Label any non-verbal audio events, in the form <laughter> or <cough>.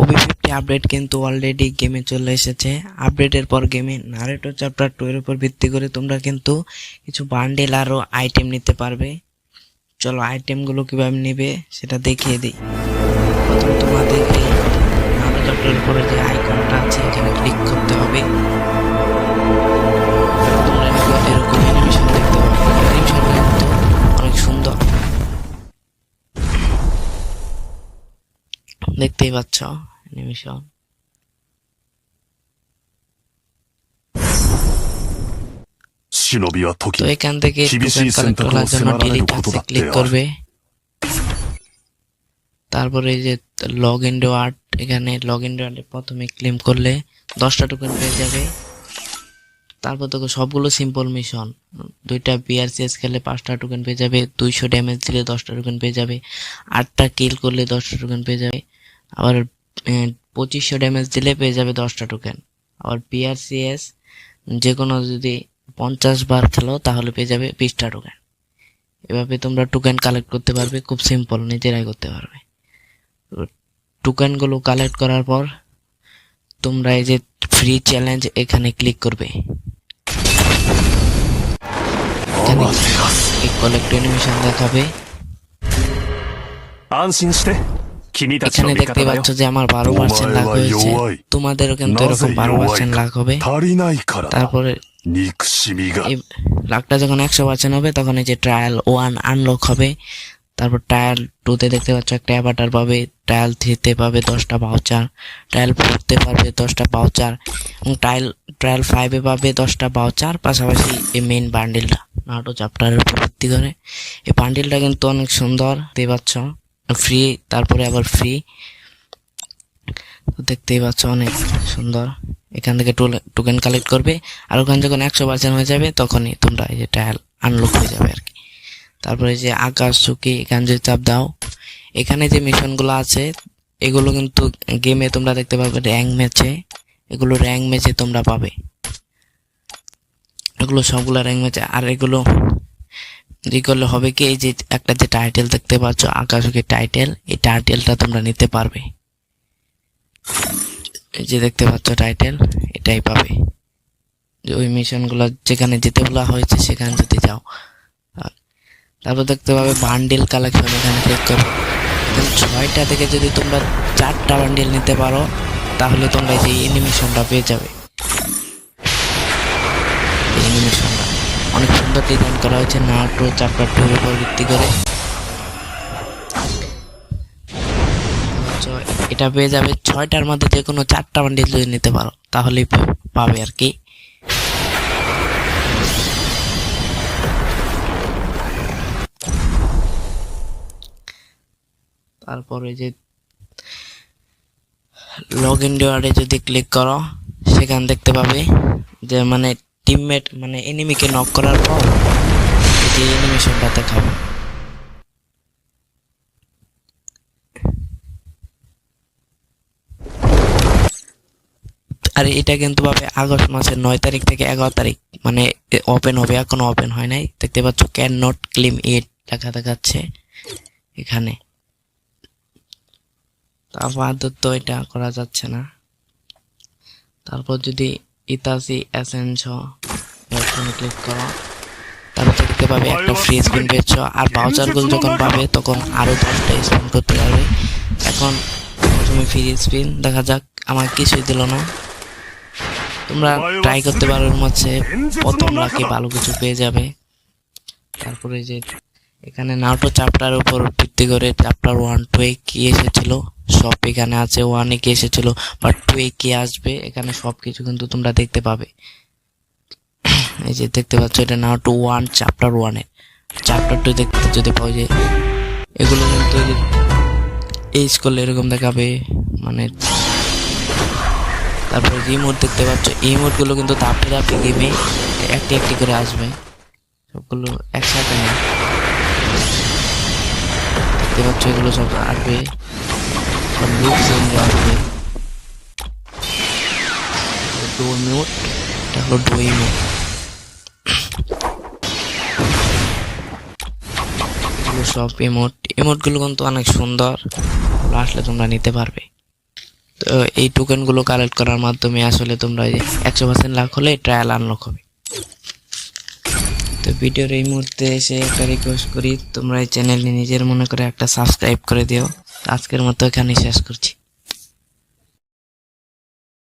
Obi fifty update কিন্তু already গেমে চলে এসেছে। আপডেটের পর গেমে নারেটো চ্যাপ্টার টু এর উপর ভিত্তি করে তোমরা কিন্তু কিছু বান্ডেল আরও আইটেম নিতে পারবে। চলো আইটেমগুলো কীভাবে নেবে সেটা দেখিয়ে দিই। প্রথমে তোমাদের এই নারেটো চ্যাপ্টারের উপরে যে আইকনটা আছে, এখানে ক্লিক করতে হবে। দেখতেই পাচ্ছ অ্যানিমেশন তো এখান থেকে ক্লিক করবে। তারপরে যে লগ ইন ওয়ার্ড এখানে লগ ইন ওয়ার্ডে প্রথমে ক্লেম করলে দশটা টোকেন পেয়ে যাবে। তারপর তোকে সবগুলো সিম্পল মিশন দুইটা বিআরসিএস খেলে পাঁচটা টোকেন পেয়ে যাবে দুইশো ড্যামেজ দিলে দশটা টোকেন পেয়ে যাবে আটটা কিল করলে দশটা টোকেন পেয়ে যাবে। আবার পঁচিশশো ড্যামেজ দিলে পেয়ে যাবে দশটা টোকেন আবার পিআরসিএস যে কোনো যদি পঞ্চাশ বার খেলো তাহলে পেয়ে যাবে বিশটা টোকেন এভাবে তোমরা টোকেন কালেক্ট করতে পারবে খুব সিম্পল নিজেরাই করতে পারবে। টোকেনগুলো কালেক্ট করার পর তোমরা এই যে ফ্রি চ্যালেঞ্জ এখানে ক্লিক করবে। এখানে এনিমেশন কলেক্ট অ্যানিমেশন দেখাবে। এখানে দেখতে পাচ্ছ যে আমার বারো পার্সেন্ট লাভ হয়েছে। তোমাদেরও কিন্তু এরকম বারো পার্সেন্ট লাভ হবে। তারপরে লাকটা যখন একশো পার্সেন্ট হবে তখন এই যে ট্রায়াল ওয়ান আনলক হবে। তারপর ট্রায়াল টুতে দেখতে পাচ্ছ একটা অ্যাভাটার পাবে ট্রায়াল থ্রিতে পাবে দশটা বাউচার ট্রায়াল ফোরতে পাবে দশটা বাউচার এবং ট্রায়াল ট্রায়াল ফাইভে পাবে দশটা বাউচার পাশাপাশি এই মেন বান্ডিলটা নাটো চ্যাপ্টারের উপর ভিত্তি করে। এই বান্ডিলটা কিন্তু অনেক সুন্দর দেখতে পাচ্ছ। ফ্রি তারপরে আবার ফ্রি দেখতেই পাচ্ছ অনেক সুন্দর। এখান থেকে টোকেন কালেক্ট করবে। আর ওখানে যখন একশো পার্সেন্ট হয়ে যাবে, তখনই তোমরা এই যে ট্রায়াল আনলক হয়ে যাবে আর কি। তারপরে যে আকাশ, চুকি এখানে যে চাপ দাও। এখানে যে মিশনগুলো আছে, এগুলো কিন্তু গেমে তোমরা দেখতে পাবে র্যাঙ্ক ম্যাচে এগুলো র্যাঙ্ক ম্যাচে তোমরা পাবে। এগুলো সবগুলো র্যাঙ্ক ম্যাচে আর এগুলো ই করলে হবে কি, এই যে একটা যে টাইটেল দেখতে পাচ্ছ আকাশকে টাইটেল এই টাইটেলটা তোমরা নিতে পারবে। এই যে দেখতে পাচ্ছ টাইটেল এটাই পাবে। ওই মিশনগুলো যেখানে যেতে বলা হয়েছে, সেখানে যদি যাও। তারপর দেখতে পাবে বান্ডিল কালেকশন এখানে ক্লিক করো। ছয়টা থেকে যদি তোমরা চারটা বান্ডিল নিতে পারো, তাহলে তোমরা যে অ্যানিমেশনটা পেয়ে যাবে। অ্যানিমেশনটা অনেক সুন্দর ডিজাইন করা হয়েছে, নাটো চ্যাপ্টার টুর উপর ভিত্তি করে। এটা পেয়ে যাবে ছয়টার মধ্যে যে কোনো চারটা বান্ডিল যদি নিতে পারো, তাহলেই পাবে আর কি। তারপরে যে লগ ইন ডিওয়ার্ডে যদি ক্লিক করো, সেখান দেখতে পাবে যে মানে টিমমেট মানে এনিমিকে নক করার পর যে অ্যানিমেশনটা দেখাবে। আর এটা কিন্তু পাবে আগস্ট মাসের নয় তারিখ থেকে এগারো তারিখ মানে ওপেন হবে, এখনও ওপেন হয় নাই। দেখতে পাচ্ছ ক্যান নট ক্লিম ইট লেখা দেখাচ্ছে এখানে। তারপর আপাতত এটা করা যাচ্ছে না। তারপর যদি ইতাসি অ্যাসেন্স এখানে ক্লিক করো তারপর দেখতে পাবে একটা ফ্রি স্পিন পেয়েছ আর বাউচারগুলো যখন পাবে, তখন আরও দশটা স্পিন করতে পারবে। এখন প্রথমে ফ্রি স্পিন দেখা যাক আমার কিছুই দিল না। তোমরা ট্রাই করতে পারো মধ্যে প্রথম লাকি ভালো কিছু পেয়ে যাবে। তারপরে যে এখানে নাটো চ্যাপ্টার উপর ভিত্তি করে চ্যাপ্টার ওয়ান টু এ কি এসেছিল? সব এখানে আছে ওয়ানে কি এসেছিল বাট টু এ কি আসবে? এখানে সব কিছু কিন্তু তোমরা দেখতে পাবে। <clears throat> এই যে দেখতে পাচ্ছ, এটা নাটো ওয়ান চ্যাপ্টার ওয়ানে চ্যাপ্টার টু দেখতে যদি পাও যে, এগুলো কিন্তু এই করলে এরকম দেখাবে মানে তারপরে রিমোট দেখতে পাচ্ছ, এই গুলো কিন্তু ধাপে ধাপে গেমে একটি একটি করে আসবে। সবগুলো একসাথে না দেখতে পাচ্ছ এগুলো সব আসবে সব লুক চেঞ্জ আসবে ডো ইমোট এটা হলো ডো ইমোট এগুলো সব ইমোট ইমোটগুলো কিন্তু অনেক সুন্দর। আসলে তোমরা নিতে পারবে। তো এই টোকেনগুলো কালেক্ট করার মাধ্যমে আসলে তোমরা একশো পার্সেন্ট লাখ হলে ট্রায়াল আনলক হবে। তো ভিডিওর এই মুহূর্তে এসে একটা রিকোয়েস্ট করি, তোমরা এই চ্যানেলটি নিজের মনে করে একটা সাবস্ক্রাইব করে দিও। আজকের মতো এখানেই শেষ করছি।